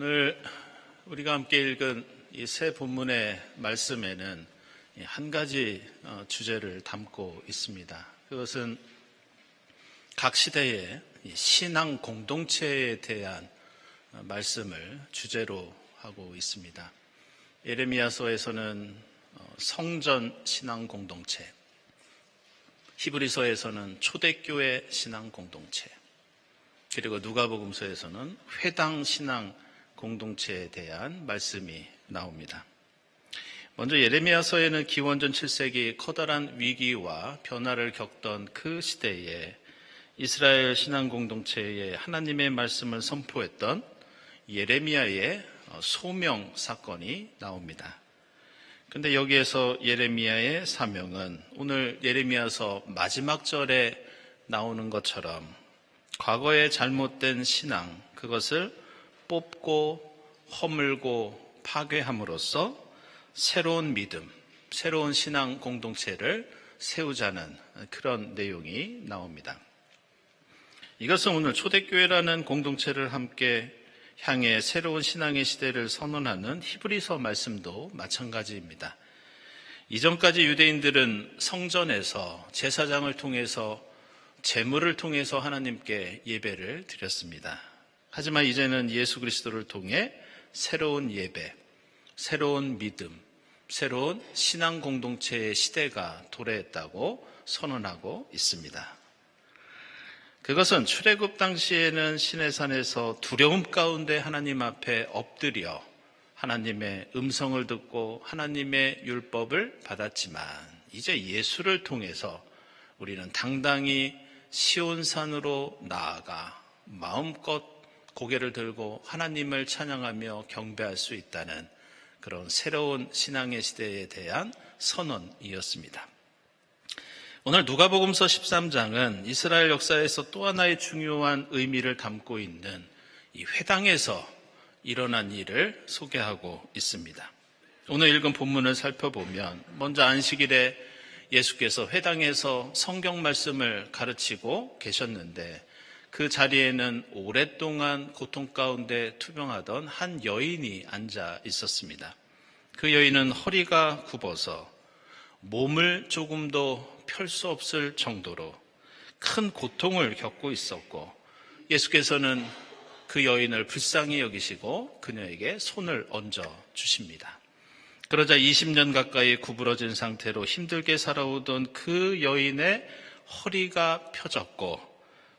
오늘 우리가 함께 읽은 이 세 본문의 말씀에는 한 가지 어, 주제를 담고 있습니다. 그것은 각 시대의 신앙 공동체에 대한 어, 말씀을 주제로 하고 있습니다. 예레미야서에서는 어, 성전 신앙 공동체, 히브리서에서는 초대교회 신앙 공동체, 그리고 누가복음서에서는 회당 신앙 공동체에 대한 말씀이 나옵니다. 먼저 예레미야서에는 기원전 7세기 커다란 위기와 변화를 겪던 그 시대에 이스라엘 신앙 공동체에 하나님의 말씀을 선포했던 예레미야의 소명 사건이 나옵니다. 근데 여기에서 예레미야의 사명은 오늘 예레미야서 마지막 절에 나오는 것처럼 과거의 잘못된 신앙, 그것을 뽑고 허물고 파괴함으로써 새로운 믿음, 새로운 신앙 공동체를 세우자는 그런 내용이 나옵니다. 이것은 오늘 초대교회라는 공동체를 함께 향해 새로운 신앙의 시대를 선언하는 히브리서 말씀도 마찬가지입니다. 이전까지 유대인들은 성전에서 제사장을 통해서 재물을 통해서 하나님께 예배를 드렸습니다. 하지만 이제는 예수 그리스도를 통해 새로운 예배, 새로운 믿음, 새로운 신앙 공동체의 시대가 도래했다고 선언하고 있습니다. 그것은 출애굽 당시에는 시내산에서 두려움 가운데 하나님 앞에 엎드려 하나님의 음성을 듣고 하나님의 율법을 받았지만 이제 예수를 통해서 우리는 당당히 시온산으로 나아가 마음껏 고개를 들고 하나님을 찬양하며 경배할 수 있다는 그런 새로운 신앙의 시대에 대한 선언이었습니다. 오늘 누가복음서 13장은 이스라엘 역사에서 또 하나의 중요한 의미를 담고 있는 이 회당에서 일어난 일을 소개하고 있습니다. 오늘 읽은 본문을 살펴보면 먼저 안식일에 예수께서 회당에서 성경 말씀을 가르치고 계셨는데 그 자리에는 오랫동안 고통 가운데 투병하던 한 여인이 앉아 있었습니다. 그 여인은 허리가 굽어서 몸을 조금도 펼 수 없을 정도로 큰 고통을 겪고 있었고 예수께서는 그 여인을 불쌍히 여기시고 그녀에게 손을 얹어 주십니다. 그러자 20년 가까이 구부러진 상태로 힘들게 살아오던 그 여인의 허리가 펴졌고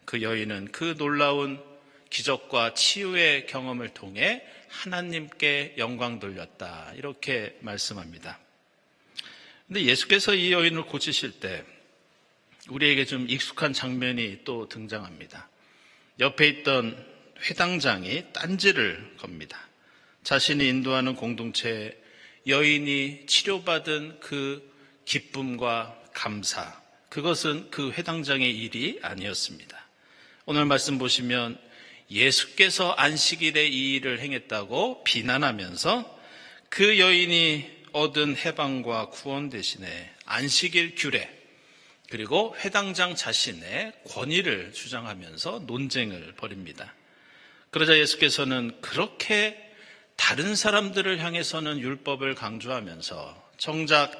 그 여인은 그 놀라운 기적과 치유의 경험을 통해 하나님께 영광 돌렸다. 이렇게 말씀합니다. 근데 예수께서 이 여인을 고치실 때 우리에게 좀 익숙한 장면이 또 등장합니다. 옆에 있던 회당장이 딴지를 겁니다. 자신이 인도하는 공동체에 여인이 치료받은 그 기쁨과 감사, 그것은 그 회당장의 일이 아니었습니다. 오늘 말씀 보시면 예수께서 안식일에 이 일을 행했다고 비난하면서 그 여인이 얻은 해방과 구원 대신에 안식일 규례 그리고 회당장 자신의 권위를 주장하면서 논쟁을 벌입니다. 그러자 예수께서는 그렇게 다른 사람들을 향해서는 율법을 강조하면서 정작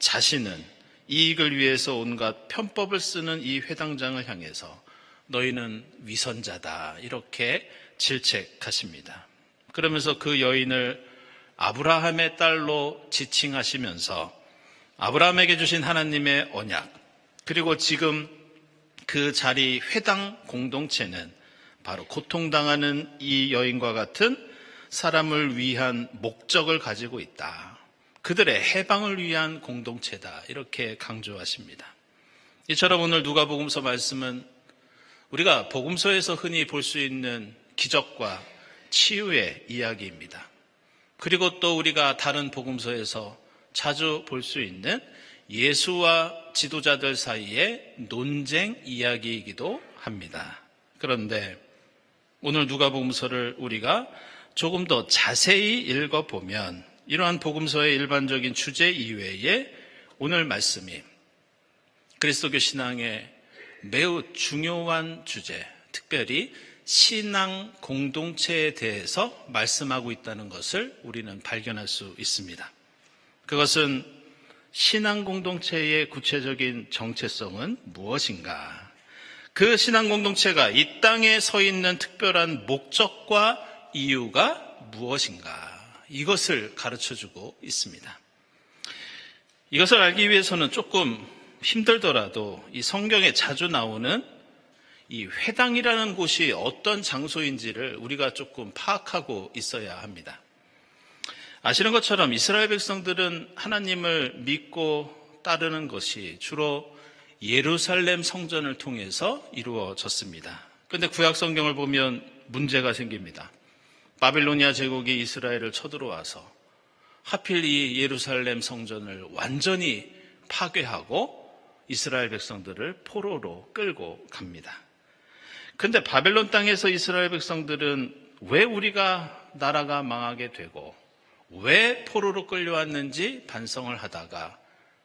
자신은 이익을 위해서 온갖 편법을 쓰는 이 회당장을 향해서 너희는 위선자다. 이렇게 질책하십니다. 그러면서 그 여인을 아브라함의 딸로 지칭하시면서 아브라함에게 주신 하나님의 언약, 그리고 지금 그 자리 회당 공동체는 바로 고통당하는 이 여인과 같은 사람을 위한 목적을 가지고 있다. 그들의 해방을 위한 공동체다. 이렇게 강조하십니다. 이처럼 오늘 누가복음서 말씀은 우리가 복음서에서 흔히 볼 수 있는 기적과 치유의 이야기입니다. 그리고 또 우리가 다른 복음서에서 자주 볼 수 있는 예수와 지도자들 사이의 논쟁 이야기이기도 합니다. 그런데 오늘 누가복음서를 우리가 조금 더 자세히 읽어보면 이러한 복음서의 일반적인 주제 이외에 오늘 말씀이 그리스도교 신앙의 매우 중요한 주제, 특별히 신앙 공동체에 대해서 말씀하고 있다는 것을 우리는 발견할 수 있습니다. 그것은 신앙 공동체의 구체적인 정체성은 무엇인가? 그 신앙 공동체가 이 땅에 서 있는 특별한 목적과 이유가 무엇인가? 이것을 가르쳐 주고 있습니다. 이것을 알기 위해서는 조금 힘들더라도 이 성경에 자주 나오는 이 회당이라는 곳이 어떤 장소인지를 우리가 조금 파악하고 있어야 합니다. 아시는 것처럼 이스라엘 백성들은 하나님을 믿고 따르는 것이 주로 예루살렘 성전을 통해서 이루어졌습니다. 그런데 구약 성경을 보면 문제가 생깁니다. 바빌로니아 제국이 이스라엘을 쳐들어와서 하필 이 예루살렘 성전을 완전히 파괴하고 이스라엘 백성들을 포로로 끌고 갑니다. 근데 바벨론 땅에서 이스라엘 백성들은 왜 우리가 나라가 망하게 되고 왜 포로로 끌려왔는지 반성을 하다가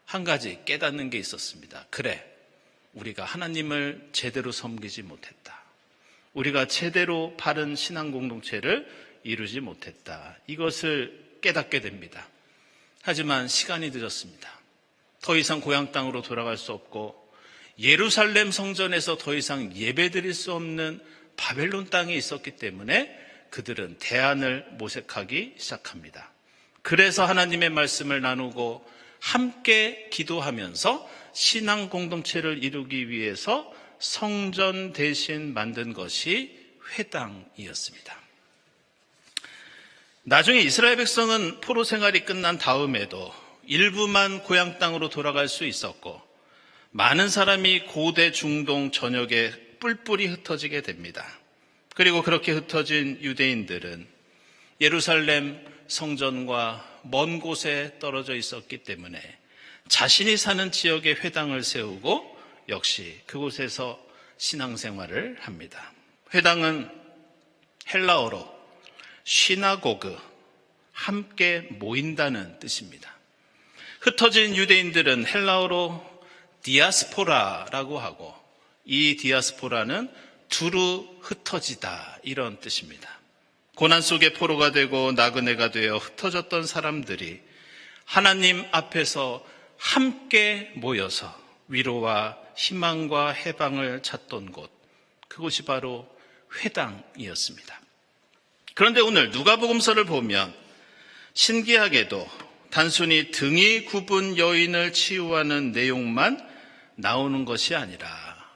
한 가지 깨닫는 게 있었습니다. 그래, 우리가 하나님을 제대로 섬기지 못했다. 우리가 제대로 바른 신앙 공동체를 이루지 못했다. 이것을 깨닫게 됩니다. 하지만 시간이 늦었습니다. 더 이상 고향 땅으로 돌아갈 수 없고 예루살렘 성전에서 더 이상 예배드릴 수 없는 바벨론 땅에 있었기 때문에 그들은 대안을 모색하기 시작합니다. 그래서 하나님의 말씀을 나누고 함께 기도하면서 신앙 공동체를 이루기 위해서 성전 대신 만든 것이 회당이었습니다. 나중에 이스라엘 백성은 포로 생활이 끝난 다음에도 일부만 고향 땅으로 돌아갈 수 있었고 많은 사람이 고대 중동 전역에 뿔뿔이 흩어지게 됩니다. 그리고 그렇게 흩어진 유대인들은 예루살렘 성전과 먼 곳에 떨어져 있었기 때문에 자신이 사는 지역에 회당을 세우고 역시 그곳에서 신앙생활을 합니다. 회당은 헬라어로 시나고그, 함께 모인다는 뜻입니다. 흩어진 유대인들은 헬라어로 디아스포라라고 하고 이 디아스포라는 두루 흩어지다 이런 뜻입니다. 고난 속에 포로가 되고 나그네가 되어 흩어졌던 사람들이 하나님 앞에서 함께 모여서 위로와 희망과 해방을 찾던 곳, 그곳이 바로 회당이었습니다. 그런데 오늘 누가복음서를 보면 신기하게도 단순히 등이 굽은 여인을 치유하는 내용만 나오는 것이 아니라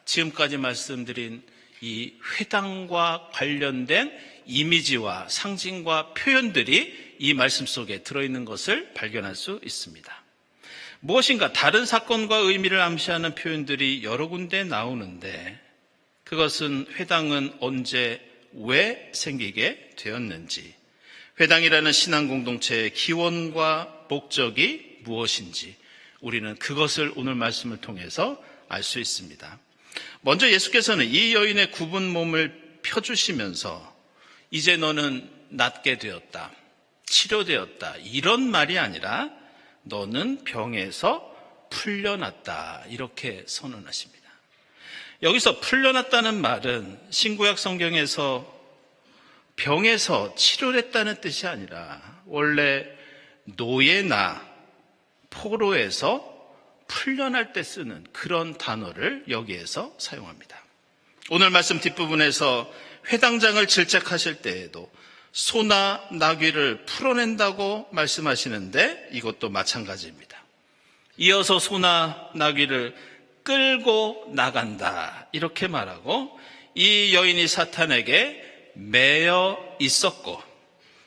지금까지 말씀드린 이 회당과 관련된 이미지와 상징과 표현들이 이 말씀 속에 들어있는 것을 발견할 수 있습니다. 무엇인가 다른 사건과 의미를 암시하는 표현들이 여러 군데 나오는데 그것은 회당은 언제 왜 생기게 되었는지, 회당이라는 신앙 공동체의 기원과 목적이 무엇인지 우리는 그것을 오늘 말씀을 통해서 알 수 있습니다. 먼저 예수께서는 이 여인의 굽은 몸을 펴주시면서 이제 너는 낫게 되었다. 치료되었다. 이런 말이 아니라 너는 병에서 풀려났다. 이렇게 선언하십니다. 여기서 풀려났다는 말은 신구약 성경에서 병에서 치료됐다는 뜻이 아니라 원래 노예나 포로에서 풀려날 때 쓰는 그런 단어를 여기에서 사용합니다. 오늘 말씀 뒷부분에서 회당장을 질책하실 때에도 소나 나귀를 풀어낸다고 말씀하시는데 이것도 마찬가지입니다. 이어서 소나 나귀를 끌고 나간다. 이렇게 말하고 이 여인이 사탄에게 매여 있었고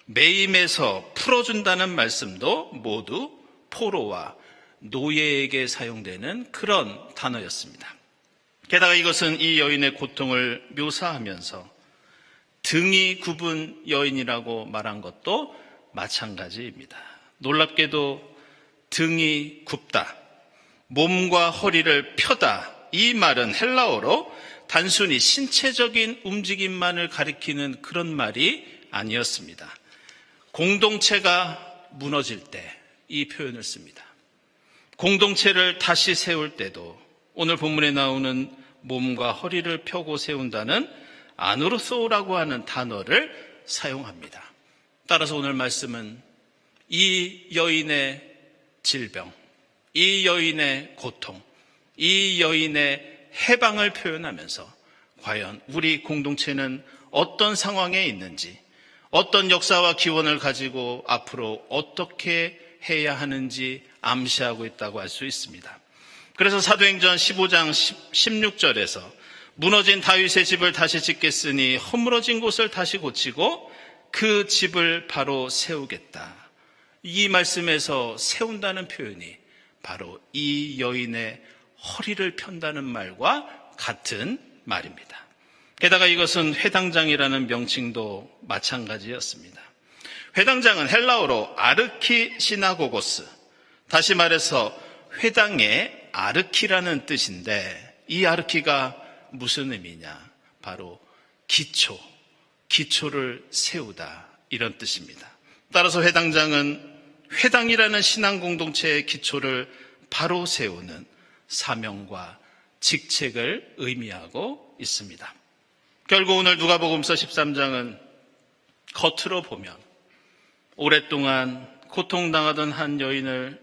매임에서 풀어준다는 말씀도 모두 포로와 노예에게 사용되는 그런 단어였습니다. 게다가 이것은 이 여인의 고통을 묘사하면서 등이 굽은 여인이라고 말한 것도 마찬가지입니다. 놀랍게도 등이 굽다, 몸과 허리를 펴다, 이 말은 헬라어로 단순히 신체적인 움직임만을 가리키는 그런 말이 아니었습니다. 공동체가 무너질 때 이 표현을 씁니다. 공동체를 다시 세울 때도 오늘 본문에 나오는 몸과 허리를 펴고 세운다는 아누르소라고 하는 단어를 사용합니다. 따라서 오늘 말씀은 이 여인의 질병, 이 여인의 고통, 이 여인의 해방을 표현하면서 과연 우리 공동체는 어떤 상황에 있는지, 어떤 역사와 기원을 가지고 앞으로 어떻게 해야 하는지 암시하고 있다고 할 수 있습니다. 그래서 사도행전 15장 16절에서 무너진 다윗의 집을 다시 짓겠으니 허물어진 곳을 다시 고치고 그 집을 바로 세우겠다. 이 말씀에서 세운다는 표현이 바로 이 여인의 허리를 편다는 말과 같은 말입니다. 게다가 이것은 회당장이라는 명칭도 마찬가지였습니다. 회당장은 헬라어로 아르키 시나고고스, 다시 말해서 회당의 아르키라는 뜻인데 이 아르키가 무슨 의미냐? 바로 기초, 기초를 세우다 이런 뜻입니다. 따라서 회당장은 회당이라는 신앙 공동체의 기초를 바로 세우는 사명과 직책을 의미하고 있습니다. 결국 오늘 누가복음서 13장은 겉으로 보면 오랫동안 고통당하던 한 여인을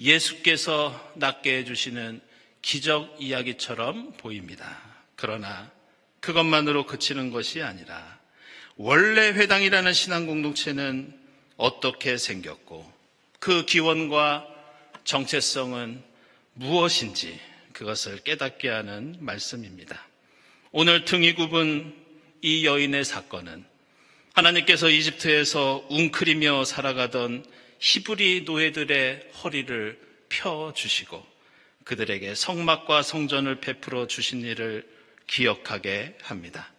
예수께서 낫게 해주시는 기적 이야기처럼 보입니다. 그러나 그것만으로 그치는 것이 아니라 원래 회당이라는 신앙 공동체는 어떻게 생겼고 그 기원과 정체성은 무엇인지 그것을 깨닫게 하는 말씀입니다. 오늘 등이 굽은 이 여인의 사건은 하나님께서 이집트에서 웅크리며 살아가던 히브리 노예들의 허리를 펴 주시고 그들에게 성막과 성전을 베풀어 주신 일을 기억하게 합니다.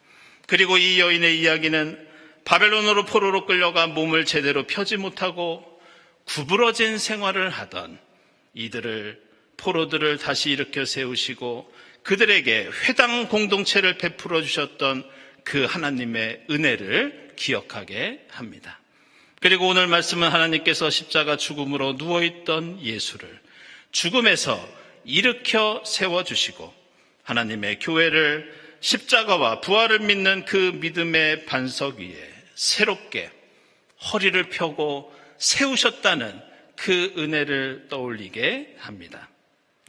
그리고 이 여인의 이야기는 바벨론으로 포로로 끌려가 몸을 제대로 펴지 못하고 구부러진 생활을 하던 이들을 포로들을 다시 일으켜 세우시고 그들에게 회당 공동체를 베풀어 주셨던 그 하나님의 은혜를 기억하게 합니다. 그리고 오늘 말씀은 하나님께서 십자가 죽음으로 누워있던 예수를 죽음에서 일으켜 세워주시고 하나님의 교회를 십자가와 부활을 믿는 그 믿음의 반석 위에 새롭게 허리를 펴고 세우셨다는 그 은혜를 떠올리게 합니다.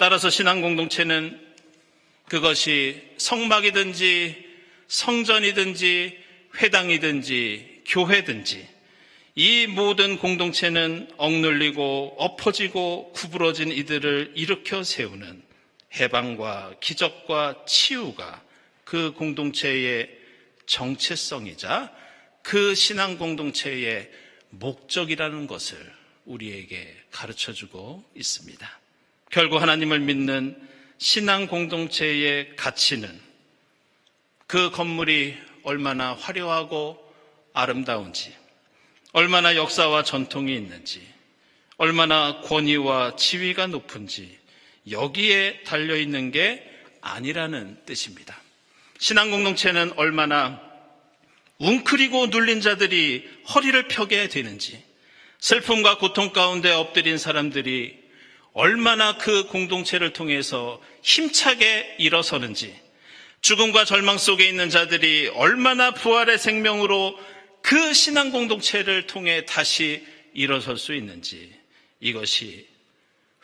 따라서 신앙 공동체는 그것이 성막이든지 성전이든지 회당이든지 교회든지 이 모든 공동체는 억눌리고 엎어지고 구부러진 이들을 일으켜 세우는 해방과 기적과 치유가 그 공동체의 정체성이자 그 신앙 공동체의 목적이라는 것을 우리에게 가르쳐 주고 있습니다. 결국 하나님을 믿는 신앙 공동체의 가치는 그 건물이 얼마나 화려하고 아름다운지, 얼마나 역사와 전통이 있는지, 얼마나 권위와 지위가 높은지 여기에 달려 있는 게 아니라는 뜻입니다. 신앙 공동체는 얼마나 웅크리고 눌린 자들이 허리를 펴게 되는지, 슬픔과 고통 가운데 엎드린 사람들이 얼마나 그 공동체를 통해서 힘차게 일어서는지, 죽음과 절망 속에 있는 자들이 얼마나 부활의 생명으로 그 신앙 공동체를 통해 다시 일어설 수 있는지, 이것이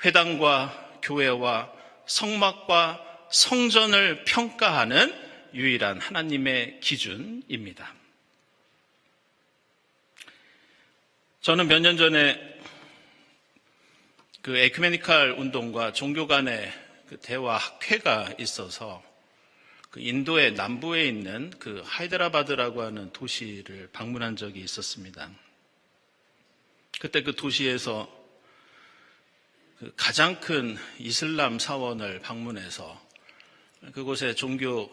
회당과 교회와 성막과 성전을 평가하는 유일한 하나님의 기준입니다. 저는 몇 년 전에 그 에큐메니칼 운동과 종교 간의 그 대화 학회가 있어서 그 인도의 남부에 있는 그 하이드라바드라고 하는 도시를 방문한 적이 있었습니다. 그때 그 도시에서 그 가장 큰 이슬람 사원을 방문해서 그곳에 종교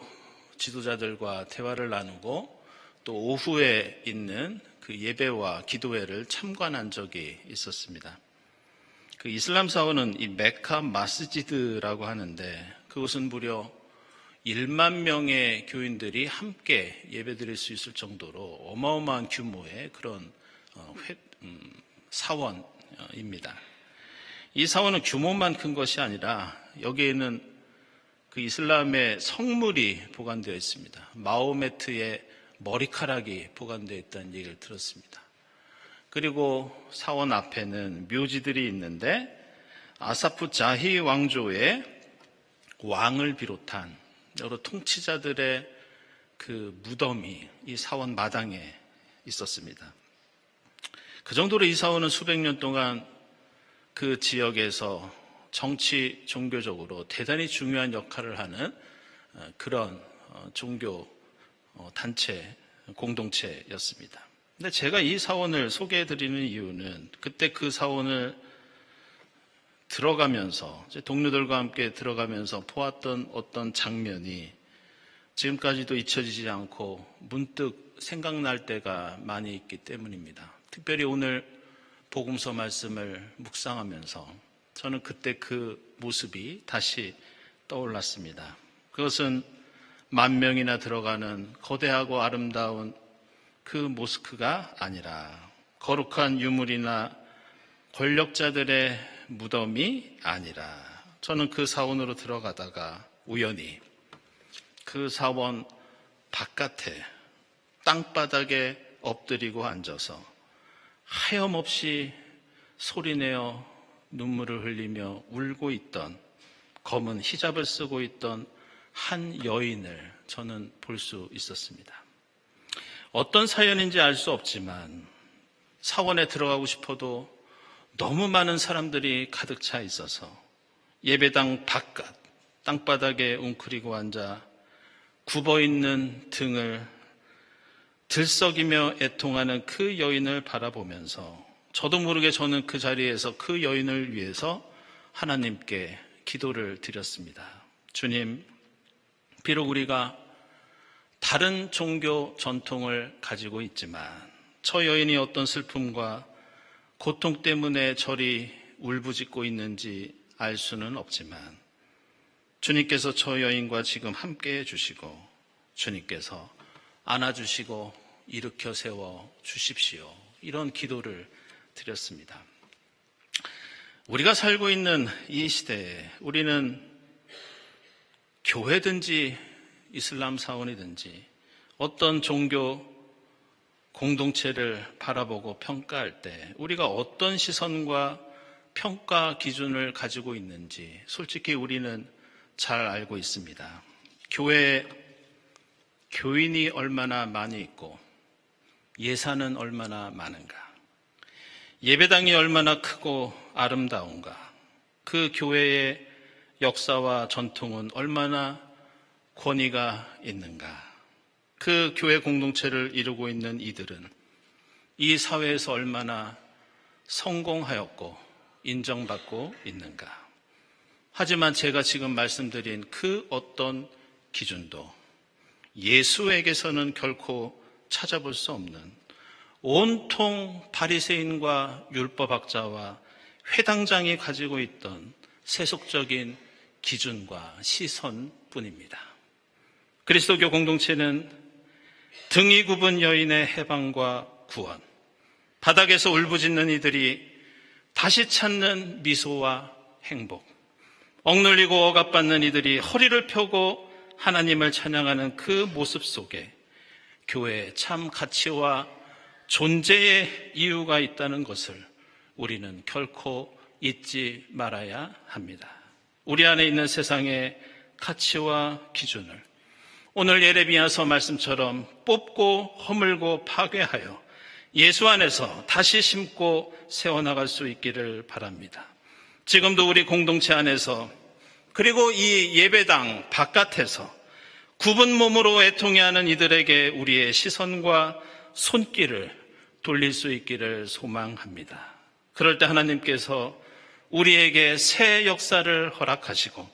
지도자들과 대화를 나누고 또 오후에 있는 그 예배와 기도회를 참관한 적이 있었습니다. 그 이슬람 사원은 이 메카 마스지드라고 하는데 그곳은 무려 1만 명의 교인들이 함께 예배드릴 수 있을 정도로 어마어마한 규모의 그런 어, 회, 음, 사원입니다. 이 사원은 규모만 큰 것이 아니라 여기에는 그 이슬람의 성물이 보관되어 있습니다. 마호메트의 머리카락이 보관되어 있다는 얘기를 들었습니다. 그리고 사원 앞에는 묘지들이 있는데 아사프 자히 왕조의 왕을 비롯한 여러 통치자들의 그 무덤이 이 사원 마당에 있었습니다. 그 정도로 이 사원은 수백 년 동안 그 지역에서 정치, 종교적으로 대단히 중요한 역할을 하는 어, 그런 어, 종교 어, 단체, 공동체였습니다. 근데 제가 이 사원을 소개해 드리는 이유는 그때 그 사원을 들어가면서 제 동료들과 함께 들어가면서 보았던 어떤 장면이 지금까지도 잊혀지지 않고 문득 생각날 때가 많이 있기 때문입니다. 특별히 오늘 복음서 말씀을 묵상하면서 저는 그때 그 모습이 다시 떠올랐습니다. 그것은 만 명이나 들어가는 거대하고 아름다운 그 모스크가 아니라 거룩한 유물이나 권력자들의 무덤이 아니라 저는 그 사원으로 들어가다가 우연히 그 사원 바깥에 땅바닥에 엎드리고 앉아서 하염없이 소리내어 눈물을 흘리며 울고 있던 검은 히잡을 쓰고 있던 한 여인을 저는 볼 수 있었습니다. 어떤 사연인지 알 수 없지만 사원에 들어가고 싶어도 너무 많은 사람들이 가득 차 있어서 예배당 바깥 땅바닥에 웅크리고 앉아 굽어 있는 등을 들썩이며 애통하는 그 여인을 바라보면서 저도 모르게 저는 그 자리에서 그 여인을 위해서 하나님께 기도를 드렸습니다. 주님, 비록 우리가 다른 종교 전통을 가지고 있지만 저 여인이 어떤 슬픔과 고통 때문에 저리 울부짖고 있는지 알 수는 없지만 주님께서 저 여인과 지금 함께 해주시고 주님께서 안아주시고 일으켜 세워 주십시오. 이런 기도를 드렸습니다. 우리가 살고 있는 이 시대에 우리는 교회든지 이슬람 사원이든지 어떤 종교 공동체를 바라보고 평가할 때 우리가 어떤 시선과 평가 기준을 가지고 있는지 솔직히 우리는 잘 알고 있습니다. 교회 교인이 얼마나 많이 있고 예산은 얼마나 많은가 예배당이 얼마나 크고 아름다운가 그 교회의 역사와 전통은 얼마나 권위가 있는가 그 교회 공동체를 이루고 있는 이들은 이 사회에서 얼마나 성공하였고 인정받고 있는가. 하지만 제가 지금 말씀드린 그 어떤 기준도 예수에게서는 결코 찾아볼 수 없는 온통 바리새인과 율법학자와 회당장이 가지고 있던 세속적인 기준과 시선뿐입니다. 그리스도교 공동체는 등이 굽은 여인의 해방과 구원, 바닥에서 울부짖는 이들이 다시 찾는 미소와 행복, 억눌리고 억압받는 이들이 허리를 펴고 하나님을 찬양하는 그 모습 속에 교회의 참 가치와 존재의 이유가 있다는 것을 우리는 결코 잊지 말아야 합니다. 우리 안에 있는 세상의 가치와 기준을 오늘 예레미야서 말씀처럼 뽑고 허물고 파괴하여 예수 안에서 다시 심고 세워나갈 수 있기를 바랍니다. 지금도 우리 공동체 안에서 그리고 이 예배당 바깥에서 굽은 몸으로 애통해 하는 이들에게 우리의 시선과 손길을 돌릴 수 있기를 소망합니다. 그럴 때 하나님께서 우리에게 새 역사를 허락하시고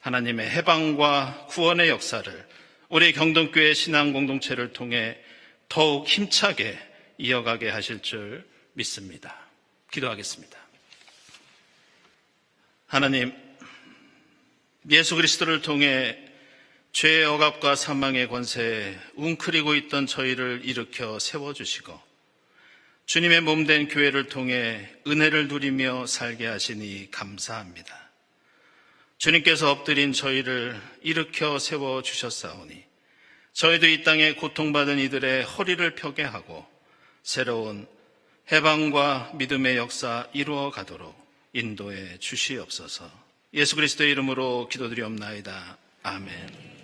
하나님의 해방과 구원의 역사를 우리 경동교회 신앙 공동체를 통해 더욱 힘차게 이어가게 하실 줄 믿습니다. 기도하겠습니다. 하나님, 예수 그리스도를 통해 죄의 억압과 사망의 권세에 웅크리고 있던 저희를 일으켜 세워주시고 주님의 몸된 교회를 통해 은혜를 누리며 살게 하시니 감사합니다. 주님께서 엎드린 저희를 일으켜 세워 주셨사오니 저희도 이 땅에 고통받은 이들의 허리를 펴게 하고 새로운 해방과 믿음의 역사 이루어 가도록 인도해 주시옵소서. 예수 그리스도의 이름으로 기도드리옵나이다. 아멘.